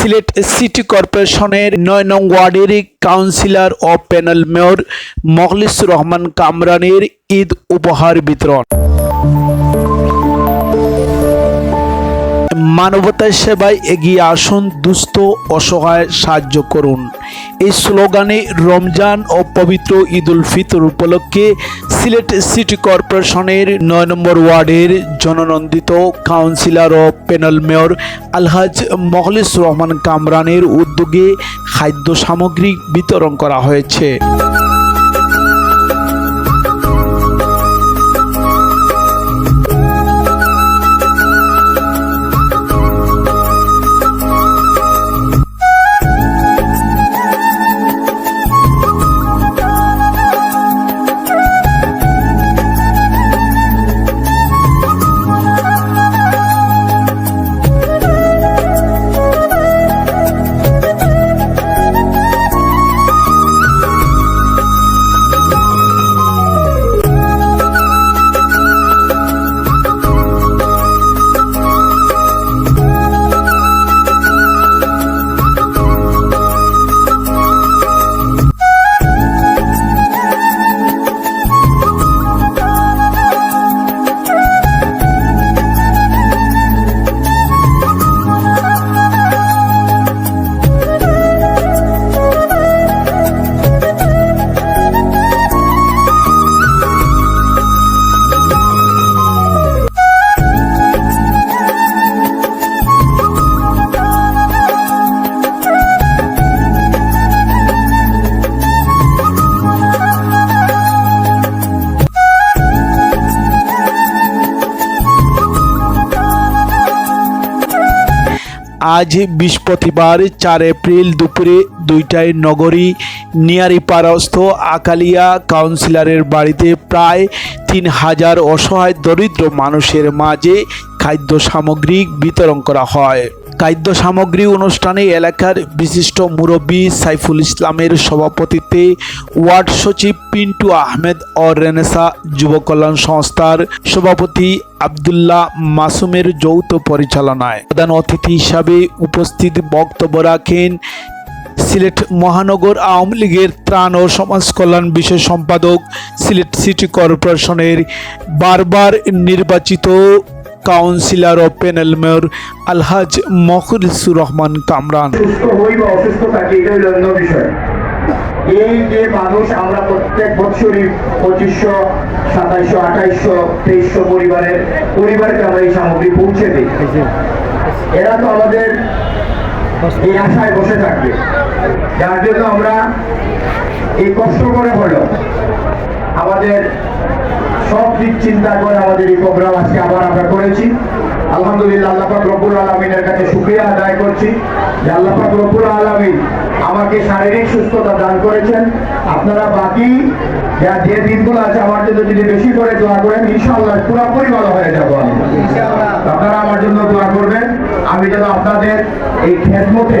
Sylhet city কর্পোরেশনের নয় নং ওয়ার্ডের কাউন্সিলর ও প্যানেল মেয়র মখলিসুর রহমান কামরানের ঈদ উপহার বিতরণ। মানবতার সেবায় এগিয়ে আসুন, দুস্থ, অসহায় সাহায্য করুন। এই স্লোগানে রমজান ও পবিত্র ঈদ উল ফিতর উপলক্ষে সিলেট সিটি কর্পোরেশনের নয় নম্বর ওয়ার্ডের জননন্দিত কাউন্সিলর ও প্যানেল মেয়র আলহাজ মখলিস রহমান কামরানের উদ্যোগে খাদ্য সামগ্রী বিতরণ করা হয়েছে। আজ বৃহস্পতিবার চার এপ্রিল দুপুরে দুইটায় নগরী নিয়ারিপাড়াস্থ আকালিয়া কাউন্সিলরের বাড়িতে প্রায় তিন হাজার অসহায় দরিদ্র মানুষের মাঝে খাদ্য সামগ্রী বিতরণ করা হয়। খাদ্য সামগ্রী অনুষ্ঠানে এলাকার বিশিষ্ট মুরব্বী সাইফুল ইসলামের সভাপতিত্বে ওয়ার্ড সচিব পিন্টু আহমেদ ও রেনেসা যুব কল্যাণ সংস্থার সভাপতি আবদুল্লাহ মাসুমের যৌথ পরিচালনায় প্রধান অতিথি হিসাবে উপস্থিত বক্তব্য রাখেন সিলেট মহানগর আওয়ামী লীগের ত্রাণ ও সমাজ কল্যাণ বিষয় সম্পাদক সিলেট সিটি কর্পোরেশনের বারবার নির্বাচিত কাউন্সিলর ও প্যানেল মেয়র আলহাজ মখলিসুর রহমান কামরান। এই যে মানুষ আমরা প্রত্যেক বছরই পঁচিশশো, সাতাইশশো, আঠাইশশো, তেইশশো পরিবারের, পরিবারকে আমরা এই সামগ্রী পৌঁছে দিই। এরা তো আমাদের এই আশায় বসে থাকবে যার জন্য আমরা এই কষ্ট করে হলো আমাদের সব দিক চিন্তা করে আমাদের এই প্রোগ্রাম আজকে আবার আমরা করেছি। আলহামদুলিল্লাহ রব্বুল আলমিনের কাছে শুক্রিয়া আদায় করছি যে রব্বুল আলমিন আমাকে শারীরিক সুস্থতা দান করেছেন। আপনারা বাকি যা যে দিনগুলো আছে আমার জন্য যদি বেশি করে দোয়া করেন ইনশাআল্লাহ পুরোপুরি ভালো হয়ে যাব আমি। আপনারা আমার জন্য দোয়া করবেন। আমি যেন আপনাদের এই খেদমতে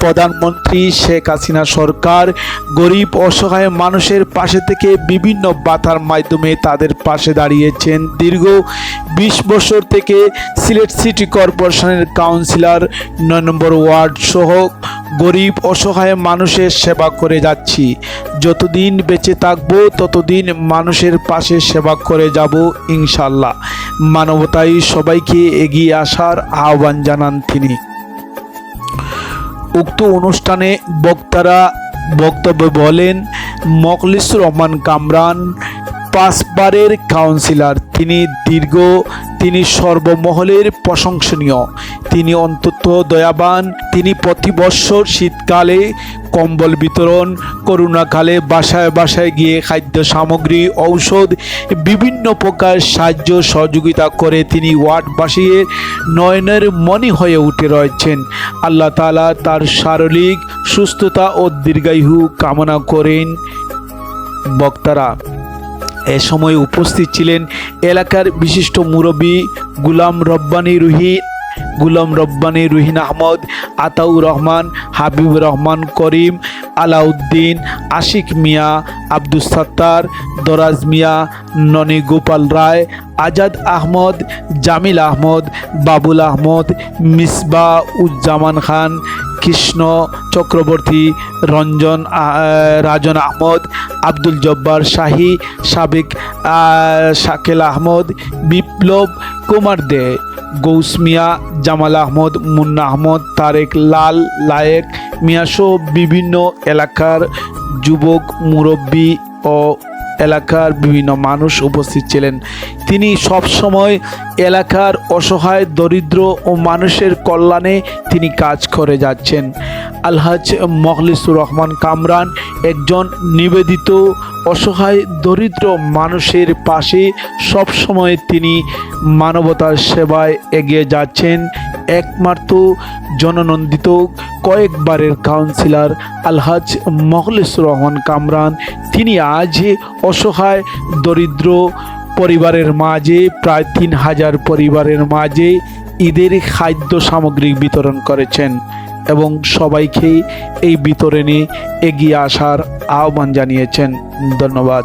প্রধানমন্ত্রী শেখ হাসিনা সরকার গরিব অসহায় মানুষের পাশে থেকে বিভিন্ন বাধার মাধ্যমে তাদের পাশে দাঁড়িয়েছেন। দীর্ঘ বিশ বছর থেকে সিলেট সিটি কর্পোরেশনের কাউন্সিলর, নয় নম্বর ওয়ার্ড সহ গরিব অসহায় মানুষের সেবা করে যাচ্ছি। যতদিন বেঁচে থাকব, ততদিন মানুষের পাশে সেবা করে যাব ইনশাল্লাহ মানবতাই সবাইকে এগিয়ে আসার আহ্বান জানান তিনি। উক্ত অনুষ্ঠানে বক্তারা বক্তব্য বলেন মকলিসুর রহমান কামরান, পাঁচবারের কাউন্সিলর, তিনি দীর্ঘ, তিনি সর্বমহলের প্রশংসনীয়, তিনি অন্তত দয়াবান, তিনি প্রতি বৎসর শীতকালে কম্বল বিতরণ করোনাকালে বাসায় বাসায় গিয়ে খাদ্য সামগ্রী, ঔষধ, বিভিন্ন প্রকার সাহায্য সহযোগিতা করে তিনি ওয়ার্ডবাসীর নয়নের মনি হয়ে উঠে রয়েছেন। আল্লাহ তাআলা তার শারীরিক সুস্থতা ও দীর্ঘায়ু কামনা করেন। বক্তারা, এ সময় উপস্থিত ছিলেন এলাকার বিশিষ্ট মুরব্বী গুলাম রব্বানী রুহি গুলাম রব্বানী রুহিন আহমদ, আতাউর রহমান হাবিব রহমান করিম, আলাউদ্দিন, আশিক মিয়া, আব্দুস সাত্তার, দরাজ মিয়া, ননি গোপাল রায়, আজাদ আহমদ, জামিল আহমদ, বাবুল আহমদ, মিসবা উজ্জামান খান কৃষ্ণ চক্রবর্তী, রঞ্জন রাজন আহমদ, আব্দুল জব্বার, শাহী, সাবেক শাকেল আহমদ, বিপ্লব কুমার দে, গৌস মিয়া, জামাল আহমদ, মুন্না আহমদ, তারেক লাল লায়েক মিয়াসহ বিভিন্ন এলাকার যুবক, মুরব্বী ও এলাকার বিভিন্ন মানুষ উপস্থিত ছিলেন। তিনি সবসময় এলাকার অসহায়, দরিদ্র ও মানুষের কল্যাণে তিনি কাজ করে যাচ্ছেন। আলহাজ মখলিসুর রহমান কামরান একজন নিবেদিত, অসহায়, দরিদ্র মানুষের পাশে সবসময় তিনি মানবতার সেবায় এগিয়ে যাচ্ছেন। একমাত্র জননন্দিত কয়েকবারের কাউন্সিলর আলহাজ মখলিসুর রহমান কামরান। তিনি আজ অসহায়, দরিদ্র পরিবারের মাঝে, প্রায় তিন হাজার পরিবারের মাঝে ঈদের খাদ্য সামগ্রী বিতরণ করেছেন এবং সবাইকে এই বিতরণে এগিয়ে আসার আহ্বান জানিয়েছেন। ধন্যবাদ।